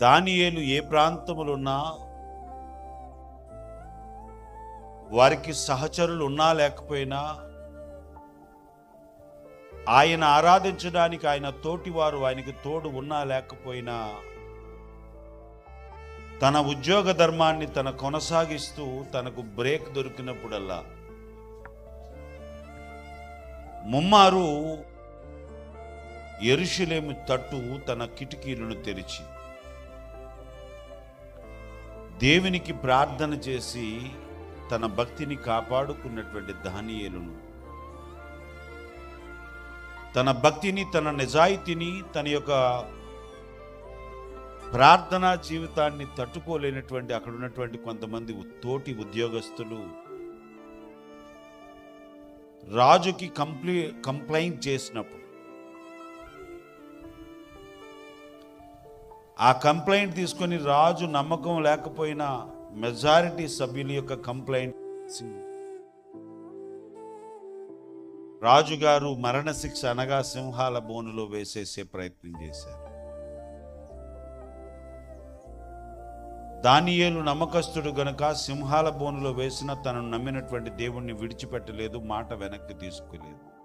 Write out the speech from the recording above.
దానియేలు ఏ ప్రాంతములున్నా వారికి సహచరులు ఉన్నా లేకపోయినా ఆయన ఆరాధించడానికి ఆయన తోటివారు ఆయనకి తోడు ఉన్నా లేకపోయినా తన ఉద్యోగ ధర్మాన్ని తన కొనసాగిస్తూ తనకు బ్రేక్ దొరికినప్పుడల్లా ముమ్మారు ఎరుషులేమి తట్టు తన కిటికీలను తెరిచి దేవునికి ప్రార్థన చేసి తన భక్తిని కాపాడుకున్నటువంటి దానియేలును. తన భక్తిని తన నిజాయితీని తన యొక్క ప్రార్థనా జీవితాన్ని తట్టుకోలేనటువంటి అక్కడ ఉన్నటువంటి కొంతమంది తోటి ఉద్యోగస్తులు రాజుకి కంప్లీ కంప్లైంట్ చేసినప్పుడు ఆ కంప్లైంట్ తీసుకొని రాజు నమ్మకం లేకపోయినా మెజారిటీ సభ్యుల యొక్క కంప్లైంట్ రాజుగారు మరణశిక్ష అనగా సింహాల బోనులో వేసేసే ప్రయత్నం చేశారు. దానియేలు నమ్మకస్తుడు గనక సింహాల బోనులో వేసిన తనను నమ్మినటువంటి దేవుణ్ణి విడిచిపెట్టలేదు మాట వెనక్కి తీసుకోలేదు.